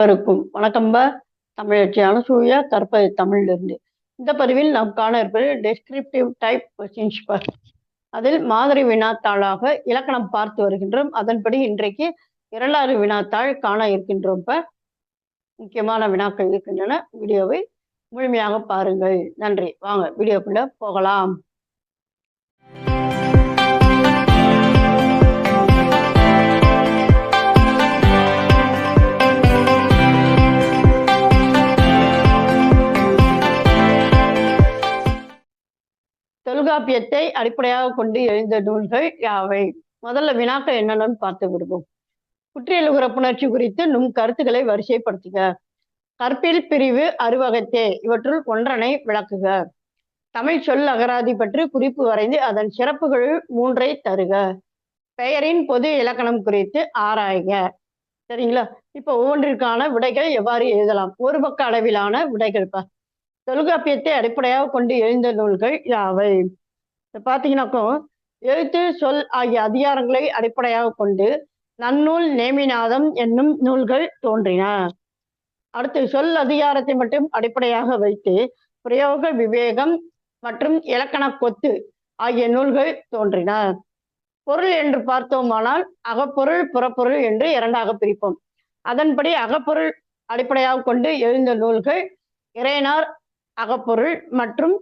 இருக்கும் வணக்கம்ப தமிழச்சி அனுசூயா கற்பது தமிழிலிருந்து. இந்த பதிவில் நாம் காண இருப்பது டெஸ்கிரிப்டிவ் டைப் கொஸ்டின்ஸ் அதில் மாதிரி வினாத்தாளாக இலக்கணம் பார்த்து வருகின்றோம். அதன்படி இன்றைக்கு இரண்டாவது வினாத்தாள் காண இருக்கின்றோம் இப்ப முக்கியமான வினாக்கள் இருக்கின்றன. வீடியோவை முழுமையாக பாருங்கள். நன்றி. வாங்க வீடியோக்குள்ள போகலாம். தொல்காப்பியத்தை அடிப்படையாக கொண்டு எழுந்த நூல்கள் யாவை? முதல்ல வினாக்கள் என்னென்னு பார்த்து விடுவோம். குற்றியலுகர புணர்ச்சி குறித்து நும் கருத்துக்களை வரிசைப்படுத்துக. கற்பில் பிரிவு அறுவகத்தே இவற்றுள் ஒன்றனை விளக்குக. தமிழ் சொல் அகராதி பற்றி குறிப்பு வரைந்து அதன் சிறப்புகள் மூன்றை தருக. பெயரின் பொது இலக்கணம் குறித்து ஆராய்க. சரிங்களா? இப்போ ஒவ்வொன்றிற்கான விடைகள் எவ்வாறு எழுதலாம்? ஒரு பக்க அளவிலான விடைகள் தொல்காப்பியத்தை அடிப்படையாக கொண்டு எழுந்த நூல்கள் யாவை? பார்த்தீங்கன்னாக்கும் எழுத்து சொல் ஆகிய அதிகாரங்களை அடிப்படையாக கொண்டு நன்னூல் நேமிநாதம் என்னும் நூல்கள் தோன்றின. அடுத்து சொல் அதிகாரத்தை மட்டும் அடிப்படையாக வைத்து பிரயோக விவேகம் மற்றும் இலக்கண கொத்து ஆகிய நூல்கள் தோன்றின. பொருள் என்று பார்த்தோமானால் அகப்பொருள் புறப்பொருள் என்று இரண்டாக பிரிப்போம். அதன்படி அகப்பொருள் அடிப்படையாக கொண்டு எழுந்த நூல்கள் இறையனார் அகப்பொருள் மற்றும்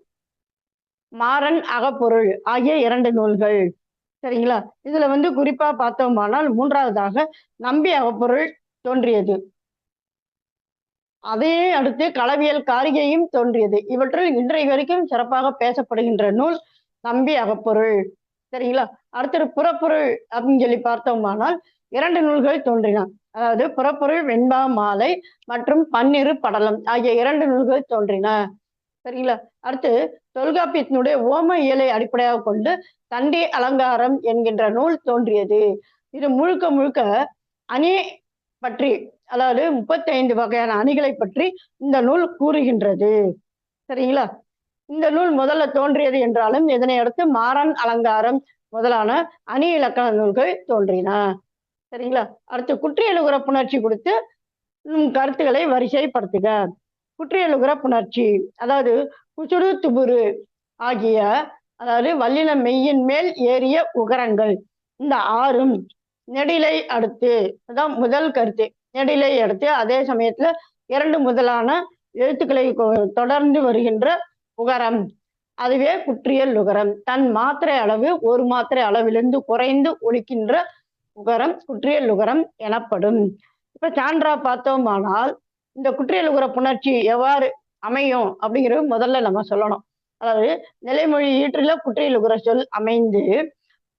மாறன் அகப்பொருள் ஆகிய இரண்டு நூல்கள். சரிங்களா? இதுல வந்து குறிப்பா பார்த்தோமானால் மூன்றாவதாக நம்பி அகப்பொருள் தோன்றியது. அதையே அடுத்து களவியல் காரிகையும் தோன்றியது. இவற்றில் இன்றைய வரைக்கும் சிறப்பாக பேசப்படுகின்ற நூல் நம்பி அகப்பொருள். சரிங்களா? அடுத்தது புறப்பொருள் அப்படின்னு சொல்லி பார்த்தோமானால் இரண்டு நூல்கள் தோன்றின. அதாவது புறப்பொருள் வெண்பா மாலை மற்றும் பன்னிரு படலம் ஆகிய இரண்டு நூல்கள் தோன்றின. சரிங்களா? அடுத்து தொல்காப்பியத்தினுடைய ஓம இயலை அடிப்படையாக கொண்டு தண்டி அலங்காரம் என்கின்ற நூல் தோன்றியது. இது முழுக்க முழுக்க அணி பற்றி அதாவது முப்பத்தி ஐந்து வகையான அணிகளை பற்றி இந்த நூல் கூறுகின்றது. சரிங்களா? இந்த நூல் முதல்ல தோன்றியது என்றாலும் இதனை அடுத்து மாறன் அலங்காரம் முதலான அணி இலக்கண நூல்கள் தோன்றின. சரிங்களா? அடுத்து குற்றியலுகுற புணர்ச்சி கொடுத்து கருத்துக்களை வரிசைப்படுத்துக. குற்றியலுகுற புணர்ச்சி. அதாவது குசுடு துபுரு ஆகிய அதாவது வல்லின மெய்யின் மேல் ஏறிய உகரங்கள். இந்த ஆறும் நெடிலை அடுத்து அதான் முதல் கருத்து. நெடிலை அடுத்து அதே சமயத்துல இரண்டு முதலான எழுத்துக்களை தொடர்ந்து வருகின்ற உகரம். அதுவே குற்றியல் உகரம். தன் மாத்திரை அளவு ஒரு மாத்திரை அளவிலிருந்து குறைந்து ஒழிக்கின்ற உகரம் குற்றியல் உகரம் எனப்படும். இப்ப சான்றா பார்த்தோமானால் இந்த குற்றியலுகிற புணர்ச்சி எவ்வாறு அமையும் அப்படிங்கிறது முதல்ல நம்ம சொல்லணும். அதாவது நிலைமொழி ஈற்றில குற்றியலுகிற சொல் அமைந்து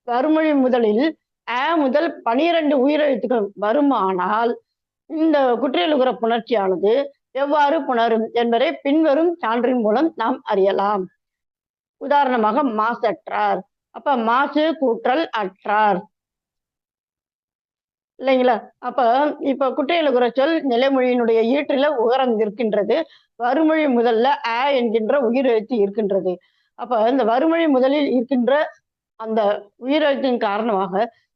வறுமொழி முதலில் அ முதல் பனிரெண்டு உயிரெழுத்துக்கள் வருமானால் இந்த குற்றியலுகிற புணர்ச்சியானது எவ்வாறு புணரும் என்பதை பின்வரும் சான்றின் மூலம் நாம் அறியலாம். உதாரணமாக மாசற்றார் அப்ப மாசு கூற்றல் அற்றார். இல்லைங்களா? அப்ப இப்ப குற்றையலுகுற சொல் நிலைமொழியினுடைய ஈற்றில உகரம் இருக்கின்றது வறுமொழி முதல்ல அ என்கின்ற உயிரெழுத்து இருக்கின்றது. அப்ப இந்த வறுமொழி முதலில் இருக்கின்ற அந்த உயிரெழுத்தின் காரணமாக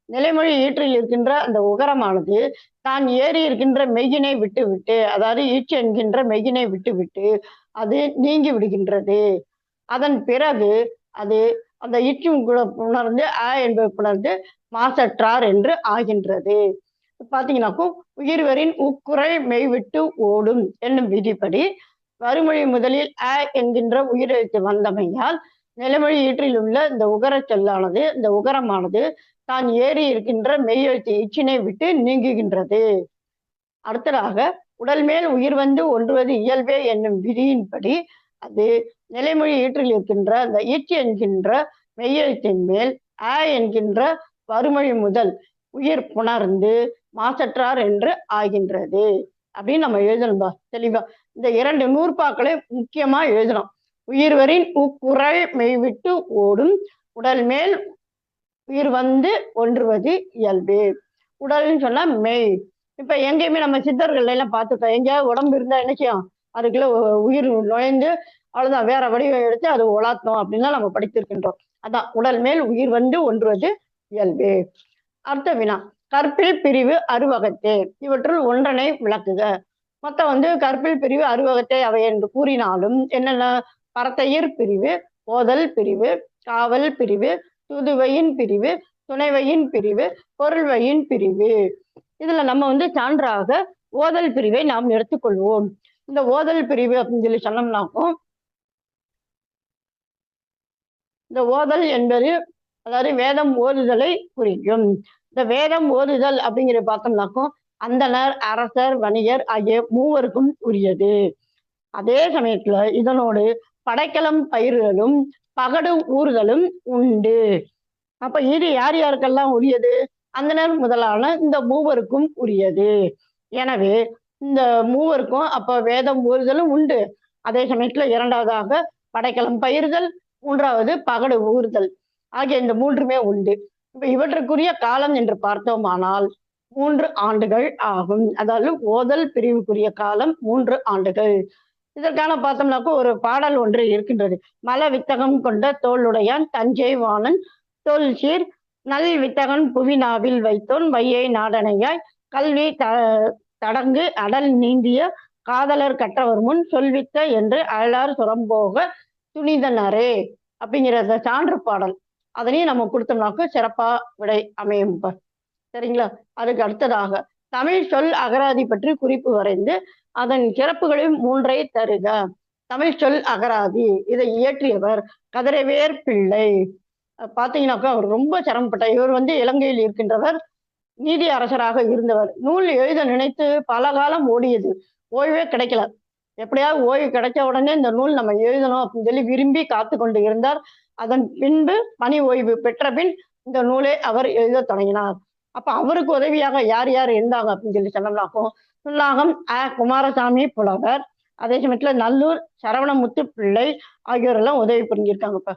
நிலைமொழி ஈற்றில் இருக்கின்ற அந்த உகரமானது தான் ஏறி இருக்கின்ற மெய்யினை விட்டு விட்டு அதாவது ஈச்சு என்கின்ற மெய்யினை விட்டு விட்டு அது நீங்கி விடுகின்றது. அதன் பிறகு அது அந்த ஈச்சும் உணர்ந்து அ என்பது புணர்ந்து மாசற்றார் என்று ஆகின்றது. பாத்தீங்கன்னாக்கும் உயிர்வரின் உக்குரல் மெய்விட்டு ஓடும் என்னும் விதிப்படி வறுமொழி முதலில் அ என்கின்ற உயிரெழுத்து வந்தமையால் நிலைமொழி ஈற்றில் உள்ள இந்த உகர சொல்லானது இந்த உகரமானது தான் ஏறி இருக்கின்ற மெய்யெழுத்து இச்சினை விட்டு நீங்குகின்றது. அடுத்ததாக உடல் மேல் உயிர் வந்து ஒன்றுவது இயல்பே என்னும் விதியின்படி அது நிலைமொழி ஈற்றில் இருக்கின்ற அந்த ஈச்சு என்கின்ற மெய்யெழுத்தின் மேல் அ என்கின்ற வறுமொழி முதல் உயிர் புணர்ந்து மாசற்றார் என்று ஆகின்றது. அப்படின்னு நம்ம எழுதணும்பா தெளிவா. இந்த இரண்டு நூற்பாக்களை முக்கியமா எழுதணும். உயிர்வரின் உக்குரல் மெய்விட்டு ஓடும் உடல் மேல் உயிர் வந்து ஒன்றுவது இயல்பு. உடல்னு சொன்னா மெய். இப்ப எங்கேயுமே நம்ம சித்தர்கள் எல்லாம் பார்த்துட்டோம் எங்கேயாவது உடம்பு இருந்தா என்ன செய்யும்? அதுக்குள்ள உயிர் நுழைந்து அவ்வளவுதான். வேற வடிவம் எடுத்து அது உலாத்தோம் அப்படின்னா நம்ம படித்திருக்கின்றோம். அதான் உடல் மேல் உயிர் வந்து ஒன்றுவது இயல்பு. அடுத்த வினா கற்பில் பிரிவு அறுவகத்தே இவற்றுள் ஒன்றனை விளக்குக. மொத்தம் வந்து கற்பில் பிரிவு அறுவகத்தை அவை என்று கூறினாலும் என்னென்ன? பரத்தையர் பிரிவு ஓதல் பிரிவு காவல் பிரிவு துதுவையின் பிரிவு துணைவையின் பிரிவு பொருள்வையின் பிரிவு. இதுல நம்ம வந்து சான்றாக ஓதல் பிரிவை நாம் எடுத்துக்கொள்வோம். இந்த ஓதல் பிரிவு அப்படின்னு சொல்லி சொன்னோம்னாக்கும் இந்த ஓதல் என்பது அதாவது வேதம் ஓதுதலை குறிக்கும். இந்த வேதம் ஓதுதல் அப்படிங்கிற பார்த்தோம்னாக்கும் அந்தனர் அரசர் வணிகர் ஆகிய மூவருக்கும் உரியது. அதே சமயத்துல இதனோடு படைக்கலம் பயிர்களும் பகடு ஊறுதலும் உண்டு. அப்ப இது யார் யாருக்கெல்லாம் உரியது? அந்தனர் முதலான இந்த மூவருக்கும் உரியது. எனவே இந்த மூவருக்கும் அப்ப வேதம் ஊறுதலும் உண்டு. அதே சமயத்துல இரண்டாவதாக படைக்கலம் பயிர்தல் மூன்றாவது பகடு ஊறுதல். ஆகிய இந்த மூன்றுமே உண்டு. இப்ப இவற்றுக்குரிய காலம் என்று பார்த்தோமானால் மூன்று ஆண்டுகள் ஆகும். அதாவது ஓதல் பிரிவுக்குரிய காலம் மூன்று ஆண்டுகள். இதற்கான பார்த்தோம்னாக்கா ஒரு பாடல் ஒன்று இருக்கின்றது. மல வித்தகம் கொண்ட தோளுடையான் தஞ்சை வாணன் தோல் சீர் நல் வித்தகன் புவினாவில் வைத்தோன் வையை நாடனையாய் கல்வி த தடங்கு அடல் நீந்திய காதலர் கற்றவர் முன் சொல்வித்த என்று அழலார் சுரம்போக துணிதனரே. அப்படிங்கிற சான்று பாடல். அதனையும் நம்ம கொடுத்தோம்னாக்க சிறப்பா விடை அமையும் சரிங்களா? அதுக்கு அடுத்ததாக தமிழ் சொல் அகராதி பற்றி குறிப்பு வரைந்து அதன் சிறப்புகளில் மூன்றை தருக. தமிழ் சொல் அகராதி இதை இயற்றியவர் கதிரவேர் பிள்ளை. பாத்தீங்கன்னாக்கா அவர் ரொம்ப சிரமப்பட்ட இவர் வந்து இலங்கையில் இருக்கின்றவர் நீதி அரசராக இருந்தவர். நூல் எழுத நினைத்து பல காலம் ஓடியது. ஓய்வே கிடைக்கல. எப்படியாவது ஓய்வு கிடைச்ச உடனே இந்த நூல் நம்ம எழுதணும் அப்படின்னு சொல்லி விரும்பி காத்து கொண்டு இருந்தார். அதன் பின்பு பணி ஓய்வு பெற்ற பின் இந்த நூலை அவர் எழுத தொடங்கினார். அப்ப அவருக்கு உதவியாக யார் யார் இருந்தாங்க அப்படின்னு சொல்லி சொன்னோம்னாக்கும் சுல்லாகம் அ. குமாரசாமி புலவர் அதே சமயத்துல நல்லூர் சரவணமுத்து பிள்ளை ஆகியோரெல்லாம் உதவி புரிஞ்சிருக்காங்க இப்ப.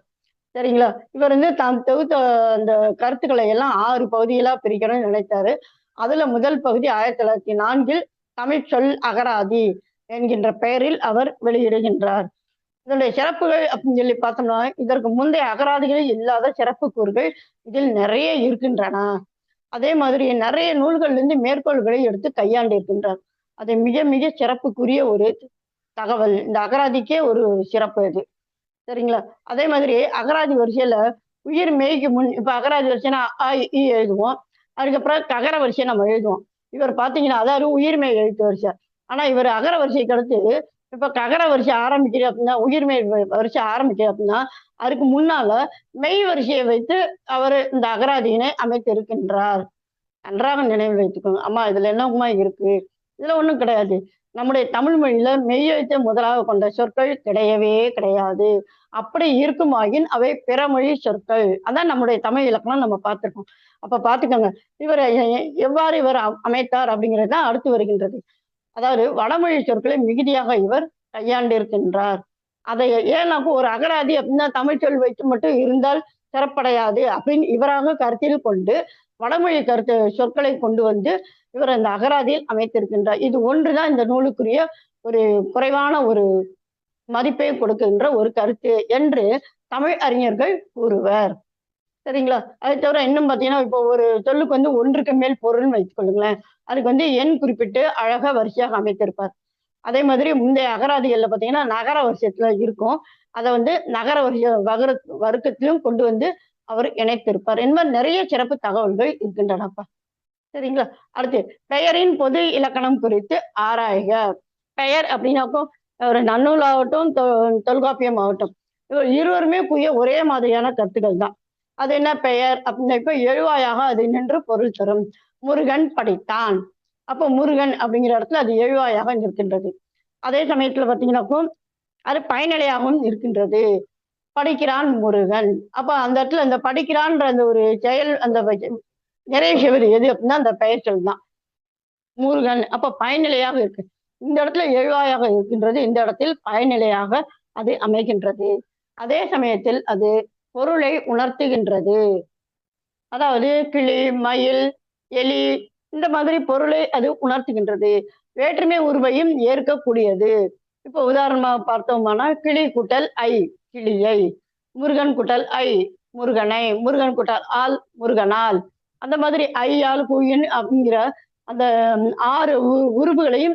சரிங்களா? இவர் வந்து தான் தொகுத்த அந்த கருத்துக்களை எல்லாம் ஆறு பகுதிகளா பிரிக்கணும்னு நினைத்தாரு. அதுல முதல் பகுதி ஆயிரத்தி தொள்ளாயிரத்தி நான்கில் தமிழ் சொல் அகராதி என்கின்ற பெயரில் அவர் வெளியிடுகின்றார். இதனுடைய சிறப்புகள் அப்படின்னு சொல்லி பார்த்தோம்னா இதற்கு முந்தைய அகராதிகளில் இல்லாத சிறப்பு கூறுகள் இதில் நிறைய இருக்கின்றன. அதே மாதிரி நிறைய நூல்கள்ல இருந்து மேற்கோள்களை எடுத்து கையாண்டு இருக்கின்றார் அது மிக மிக சிறப்புக்குரிய ஒரு தகவல். இந்த அகராதிக்கே ஒரு சிறப்பு இது. சரிங்களா? அதே மாதிரி அகராதி வரிசையில உயிர் மேய்க்கு முன் இப்ப அகராதி வரிசைனா அ இ எழுதுவோம். அதுக்கப்புறம் ககர வரிசையை நம்ம எழுதுவோம். இவர் பாத்தீங்கன்னா அதாவது உயிர்மை எழுத்து வரிசை. ஆனா இவர் அகர வரிசைக்கு அடுத்து இப்ப ககர வரிசை ஆரம்பிக்கிறேன் அப்படின்னா உயிர்மெய் வரிசை ஆரம்பிக்கிறேன் அப்படின்னா அதுக்கு முன்னால மெய் வரிசையை வைத்து அவர் இந்த அகராதியினை அமைத்திருக்கின்றார். நன்றாக நினைவில் வைத்துக்கோங்க அம்மா இதுல என்னமா இருக்கு? இதுல ஒண்ணும் கிடையாது. நம்முடைய தமிழ் மொழியில மெய்யெழுத்தை முதலாக கொண்ட சொற்கள் கிடையவே கிடையாது. அப்படி இருக்குமாயின் அவை பிற மொழி சொற்கள். அதான் நம்முடைய தமிழ் இலக்கணம் நம்ம பார்த்திருக்கோம். அப்ப பாத்துக்கோங்க இவர் எவ்வாறு இவர் அமைத்தார் அப்படிங்கிறது தான் அடுத்து வருகின்றது. அதாவது வடமொழி சொற்களை மிகுதியாக இவர் கையாண்டிருக்கின்றார். அதை ஏன்னாக்கோ ஒரு அகராதி அப்படின்னா தமிழ் சொல் வைத்து மட்டும் இருந்தால் சிறப்படையாது அப்படின்னு இவராக கருத்தில் கொண்டு வடமொழி கருத்து சொற்களை கொண்டு வந்து இவர் அந்த அகராதியில் அமைத்திருக்கின்றார். இது ஒன்றுதான் இந்த நூலுக்குரிய ஒரு குறைவான ஒரு மதிப்பை கொடுக்கின்ற ஒரு கருத்து என்று தமிழ் அறிஞர்கள் கூறுவர். சரிங்களா? அதை தவிர இன்னும் பார்த்தீங்கன்னா இப்போ ஒரு சொல்லுக்கு வந்து ஒன்றுக்கு மேல் பொருள்னு வைத்துக்கொள்ளுங்களேன் அதுக்கு வந்து எண் குறிப்பிட்டு அழகாக வரிசையாக அமைத்திருப்பார். அதே மாதிரி முந்தைய அகராதிகளில் பார்த்தீங்கன்னா நகர வரிசையத்துல இருக்கும். அதை வந்து நகர வரிசை வகர வர்க்கத்திலும் கொண்டு வந்து அவர் இணைத்திருப்பார். என்பது நிறைய சிறப்பு தகவல்கள் இருக்கின்றனப்பா. சரிங்களா? அடுத்து பெயரின் பொது இலக்கணம் குறித்து ஆராய்க. பெயர் அப்படின்னாக்கோ ஒரு நன்னூல் ஆகட்டும் தொல்காப்பியம் ஆகட்டும் இவர் இருவருமே கூறிய ஒரே மாதிரியான கருத்துக்கள் தான் அது என்ன பெயர்? அப்படின்னா இப்ப எழுவாயாக அது நின்று பொருள் தரும். முருகன் படைத்தான். அப்போ முருகன் அப்படிங்கிற இடத்துல அது எழுவாயாக இருக்கின்றது அதே சமயத்துல பாத்தீங்கன்னாக்கோ அது பயனிலையாகவும் இருக்கின்றது படிக்கிறான் முருகன். அப்ப அந்த இடத்துல அந்த படிக்கிறான்ற அந்த ஒரு செயல் அந்த நிறைய சிவர் எது அப்படின்னா அந்த பெயர் சொல் தான் முருகன் அப்ப பயனிலையாக இருக்கு. இந்த இடத்துல எழுவாயாக இருக்கின்றது. இந்த இடத்தில் பயனிலையாக அது அமைகின்றது. அதே சமயத்தில் அது பொருளை உணர்த்துகின்றது. அதாவது கிளி மயில் எலி இந்த மாதிரி பொருளை அது உணர்த்துகின்றது. வேற்றுமை உருவையும் ஏற்கக்கூடியது. இப்போ உதாரணமாக பார்த்தோம்னா கிளி குட்டல் ஐ கிளியை. முருகன் குட்டல் ஐ முருகனை. முருகன் குட்டல் ஆள் முருகனால். அந்த மாதிரி ஐ ஆள் குயின் அப்படிங்கிற அந்த ஆறு உ-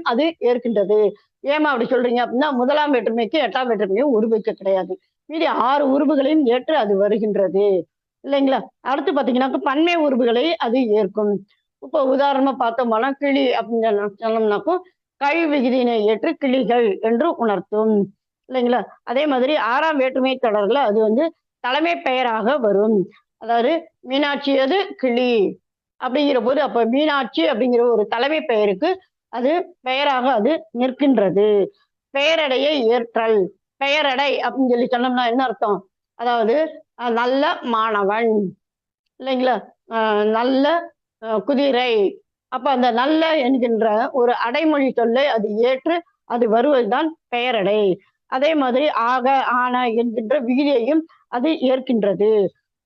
அது ஏற்கின்றது. ஏமா அப்படி சொல்றீங்க அப்படின்னா முதலாம் வேற்றுமைக்கு எட்டாம் வேற்றுமையும் உருவிக்க கிடையாது. மீதி ஆறு உருபுகளையும் ஏற்று அது வருகின்றது. இல்லைங்களா? அடுத்து பார்த்தீங்கன்னாக்க பன்மை உருபுகளை அது ஏற்கும். இப்போ உதாரணமா பார்த்தோம்னா கிளி அப்படின்னு சொன்னோம்னாக்கும் கழி விகுதியினை ஏற்று கிளிகள் என்று உணர்த்தும். இல்லைங்களா? அதே மாதிரி ஆறாம் வேற்றுமை தொடர்ல அது வந்து தலைமை பெயராக வரும். அதாவது மீனாட்சி அது கிளி அப்படிங்கிற போது அப்ப மீனாட்சி அப்படிங்கிற ஒரு தலைமை பெயருக்கு அது பெயராக அது நிற்கின்றது. பெயரடையை ஏற்றல். பெயரடை அப்படின்னு சொல்லி சொன்னோம்னா என்ன அர்த்தம்? அதாவது நல்ல மாணவன். இல்லைங்களா? நல்ல அஹ், குதிரை. அப்ப அந்த நல்ல என்கின்ற ஒரு அடைமொழி சொல்லை அது ஏற்று அது வருவதுதான் பெயரடை. அதே மாதிரி ஆக ஆன என்கின்ற விகிதையும் அது ஏற்கின்றது.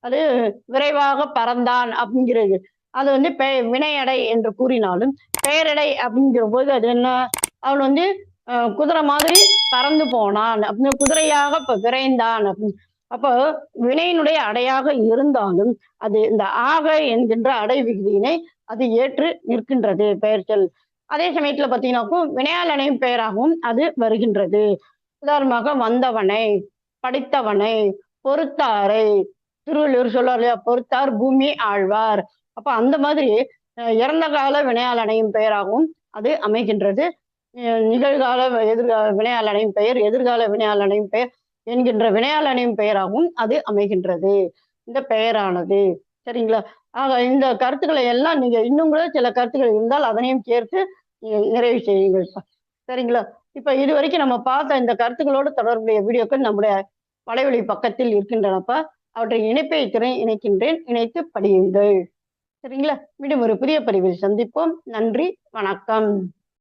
அது விரைவாக பறந்தான் அப்படிங்கிறது. அது வந்து பெ வினையடை என்று கூறினாலும் பெயரடை அப்படிங்கிற போது அது என்ன? அவன் வந்து குதிரை மாதிரி பறந்து போனான். அப்படின்னு குதிரையாக விரைந்தான். அப்படின்னு அப்போ வினையினுடைய அடையாக இருந்தாலும் அது இந்த ஆக என்கின்ற அடை விகுதியினை அது ஏற்று நிற்கின்றது பெயர்ச்சல் அதே சமயத்துல பாத்தீங்கன்னாக்கும் வினையாளனையும் பெயராகவும் அது வருகின்றது. உதாரணமாக வந்தவனை படித்தவனை பொறுத்தாரை திருவள்ளுவர் சொல்லுவார் இல்லையா? பொறுத்தார் பூமி ஆழ்வார். அப்ப அந்த மாதிரி இறந்த கால வினையாளனையும் பெயராகவும் அது அமைகின்றது. நிகழ்கால எதிர்கால வினையாளனையும் பெயர் எதிர்கால வினையாளனையும் பெயர் என்கின்ற வினையாளனையும் பெயராகவும் அது அமைகின்றது. இந்த பெயரானது. சரிங்களா? ஆக இந்த கருத்துக்களை எல்லாம் நீங்க இன்னும் கூட சில கருத்துக்கள் இருந்தால் அதனையும் சேர்த்து நீங்க நிறைவு செய்யுங்கள். சரிங்களா? இப்ப இது வரைக்கும் நம்ம பார்த்த இந்த கருத்துக்களோடு தொடர்புடைய வீடியோக்கள் நம்முடைய வலைவழி பக்கத்தில் இருக்கின்றனப்பா அவற்றை இணைப்பை திறன் இணைக்கின்றேன். இணைத்து படியுங்கள். சரிங்களா? மீண்டும் ஒரு புதிய பதிவில் சந்திப்போம். நன்றி. வணக்கம்.